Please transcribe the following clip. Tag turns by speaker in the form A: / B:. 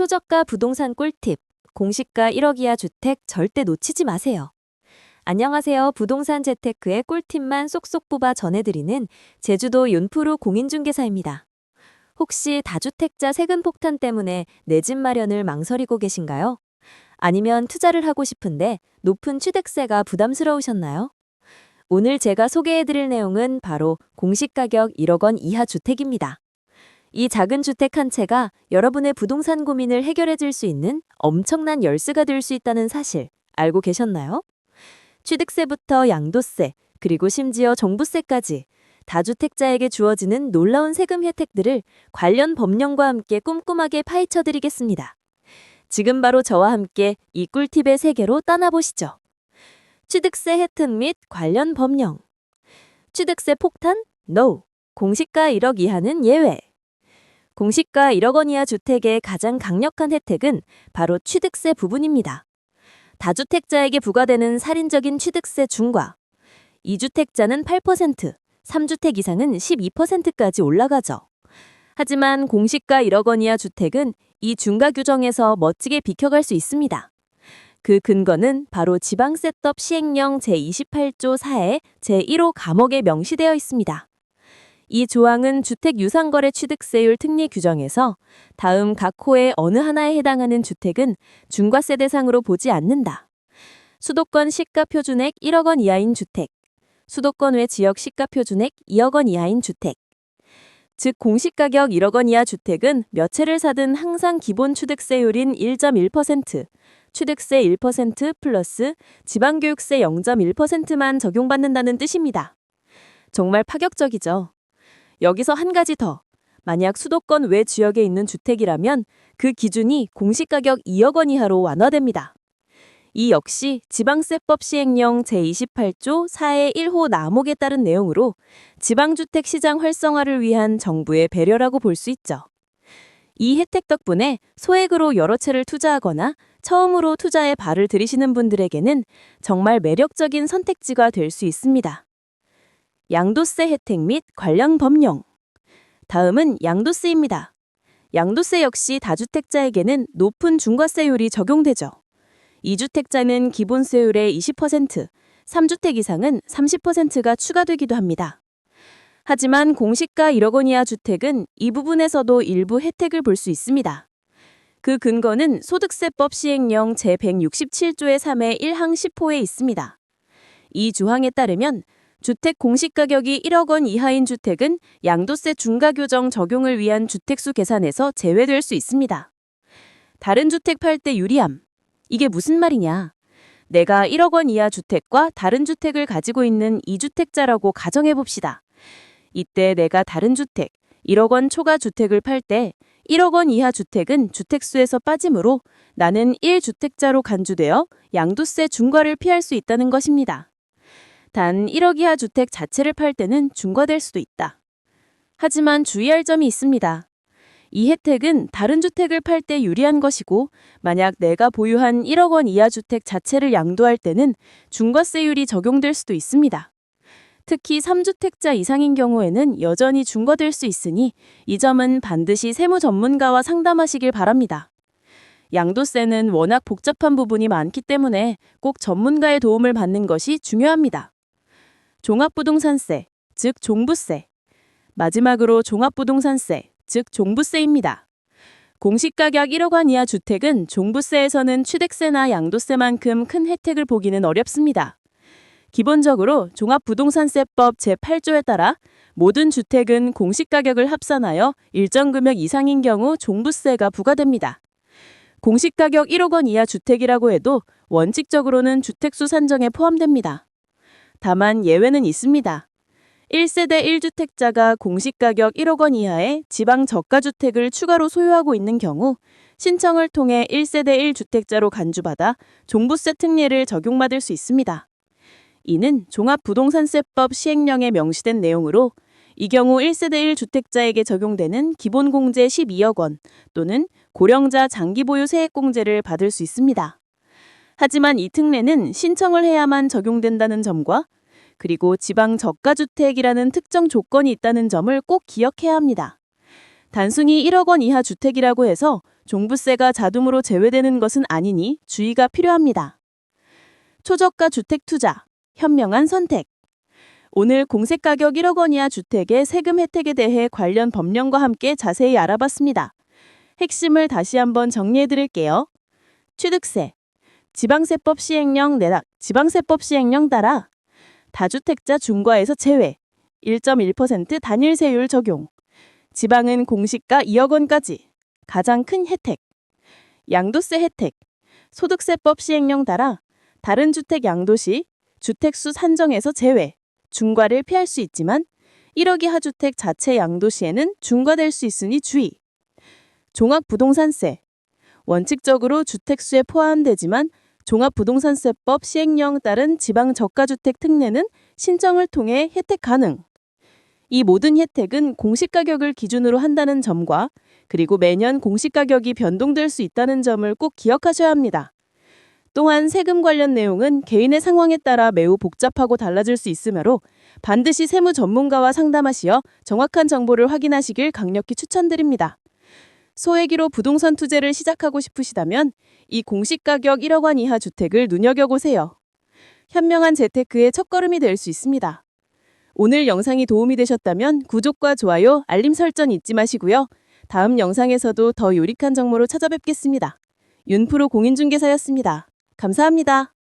A: 초저가 부동산 꿀팁. 공시가 1억 이하 주택 절대 놓치지 마세요. 안녕하세요. 부동산 재테크의 꿀팁만 쏙쏙 뽑아 전해드리는 제주도 윤프루 공인중개사입니다. 혹시 다주택자 세금 폭탄 때문에 내 집 마련을 망설이고 계신가요? 아니면 투자를 하고 싶은데 높은 취득세가 부담스러우셨나요? 오늘 제가 소개해드릴 내용은 바로 공시가격 1억 원 이하 주택입니다. 이 작은 주택 한 채가 여러분의 부동산 고민을 해결해 줄 수 있는 엄청난 열쇠가 될 수 있다는 사실 알고 계셨나요? 취득세부터 양도세, 그리고 심지어 종부세까지 다주택자에게 주어지는 놀라운 세금 혜택들을 관련 법령과 함께 꼼꼼하게 파헤쳐 드리겠습니다. 지금 바로 저와 함께 이 꿀팁의 세계로 떠나보시죠. 취득세 혜택 및 관련 법령. 취득세 폭탄? NO. 공시가 1억 이하는 예외. 공시가 1억 원 이하 주택의 가장 강력한 혜택은 바로 취득세 부분입니다. 다주택자에게 부과되는 살인적인 취득세 중과 2주택자는 8%, 3주택 이상은 12%까지 올라가죠. 하지만 공시가 1억 원 이하 주택은 이 중과 규정에서 멋지게 비켜갈 수 있습니다. 그 근거는 바로 지방세법 시행령 제28조 4의 제1호 감옥에 명시되어 있습니다. 이 조항은 주택 유상거래 취득세율 특례 규정에서 다음 각 호의 어느 하나에 해당하는 주택은 중과세 대상으로 보지 않는다. 수도권 시가 표준액 1억 원 이하인 주택, 수도권 외 지역 시가 표준액 2억 원 이하인 주택. 즉 공시가격 1억 원 이하 주택은 몇 채를 사든 항상 기본 취득세율인 1.1%, 취득세 1% 플러스 지방교육세 0.1%만 적용받는다는 뜻입니다. 정말 파격적이죠. 여기서 한 가지 더. 만약 수도권 외 지역에 있는 주택이라면 그 기준이 공시가격 2억 원 이하로 완화됩니다. 이 역시 지방세법 시행령 제28조 4의 1호 나목에 따른 내용으로 지방주택 시장 활성화를 위한 정부의 배려라고 볼 수 있죠. 이 혜택 덕분에 소액으로 여러 채를 투자하거나 처음으로 투자에 발을 들이시는 분들에게는 정말 매력적인 선택지가 될 수 있습니다. 양도세 혜택 및 관련 법령. 다음은 양도세입니다. 양도세 역시 다주택자에게는 높은 중과세율이 적용되죠. 2주택자는 기본 세율의 20%, 3주택 이상은 30%가 추가되기도 합니다. 하지만 공시가 1억 원 이하 주택은 이 부분에서도 일부 혜택을 볼 수 있습니다. 그 근거는 소득세법 시행령 제167조의 3의 1항 10호에 있습니다. 이 조항에 따르면 주택 공시가격이 1억 원 이하인 주택은 양도세 중과 교정 적용을 위한 주택수 계산에서 제외될 수 있습니다. 다른 주택 팔 때 유리함. 이게 무슨 말이냐? 내가 1억 원 이하 주택과 다른 주택을 가지고 있는 2주택자라고 가정해 봅시다. 이때 내가 다른 주택, 1억 원 초과 주택을 팔 때 1억 원 이하 주택은 주택수에서 빠지므로 나는 1주택자로 간주되어 양도세 중과를 피할 수 있다는 것입니다. 단 1억 이하 주택 자체를 팔 때는 중과될 수도 있다. 하지만 주의할 점이 있습니다. 이 혜택은 다른 주택을 팔 때 유리한 것이고 만약 내가 보유한 1억 원 이하 주택 자체를 양도할 때는 중과세율이 적용될 수도 있습니다. 특히 3주택자 이상인 경우에는 여전히 중과될 수 있으니 이 점은 반드시 세무 전문가와 상담하시길 바랍니다. 양도세는 워낙 복잡한 부분이 많기 때문에 꼭 전문가의 도움을 받는 것이 중요합니다. 종합부동산세, 즉 종부세. 마지막으로 종합부동산세, 즉 종부세입니다. 공시가격 1억 원 이하 주택은 종부세에서는 취득세나 양도세만큼 큰 혜택을 보기는 어렵습니다. 기본적으로 종합부동산세법 제8조에 따라 모든 주택은 공시가격을 합산하여 일정 금액 이상인 경우 종부세가 부과됩니다. 공시가격 1억 원 이하 주택이라고 해도 원칙적으로는 주택수 산정에 포함됩니다. 다만 예외는 있습니다. 1세대 1주택자가 공시가격 1억 원 이하의 지방 저가주택을 추가로 소유하고 있는 경우 신청을 통해 1세대 1주택자로 간주받아 종부세 특례를 적용받을 수 있습니다. 이는 종합부동산세법 시행령에 명시된 내용으로 이 경우 1세대 1주택자에게 적용되는 기본공제 12억 원 또는 고령자 장기보유 세액공제를 받을 수 있습니다. 하지만 이 특례는 신청을 해야만 적용된다는 점과 그리고 지방 저가주택이라는 특정 조건이 있다는 점을 꼭 기억해야 합니다. 단순히 1억 원 이하 주택이라고 해서 종부세가 자동으로 제외되는 것은 아니니 주의가 필요합니다. 초저가 주택 투자, 현명한 선택. 오늘 공시가격 1억 원 이하 주택의 세금 혜택에 대해 관련 법령과 함께 자세히 알아봤습니다. 핵심을 다시 한번 정리해 드릴게요. 취득세. 지방세법 시행령 내락 지방세법 시행령 따라 다주택자 중과에서 제외. 1.1% 단일 세율 적용. 지방은 공시가 2억 원까지. 가장 큰 혜택. 양도세 혜택. 소득세법 시행령 따라 다른 주택 양도 시 주택수 산정에서 제외. 중과를 피할 수 있지만 1억 이하 주택 자체 양도 시에는 중과될 수 있으니 주의. 종합부동산세. 원칙적으로 주택수에 포함되지만 종합부동산세법 시행령 따른 지방 저가주택 특례는 신청을 통해 혜택 가능. 이 모든 혜택은 공시가격을 기준으로 한다는 점과 그리고 매년 공시가격이 변동될 수 있다는 점을 꼭 기억하셔야 합니다. 또한 세금 관련 내용은 개인의 상황에 따라 매우 복잡하고 달라질 수 있으므로 반드시 세무 전문가와 상담하시어 정확한 정보를 확인하시길 강력히 추천드립니다. 소액이로 부동산 투자를 시작하고 싶으시다면 이 공시가격 1억 원 이하 주택을 눈여겨보세요. 현명한 재테크의 첫걸음이 될 수 있습니다. 오늘 영상이 도움이 되셨다면 구독과 좋아요, 알림 설정 잊지 마시고요. 다음 영상에서도 더 유익한 정보로 찾아뵙겠습니다. 윤프로 공인중개사였습니다. 감사합니다.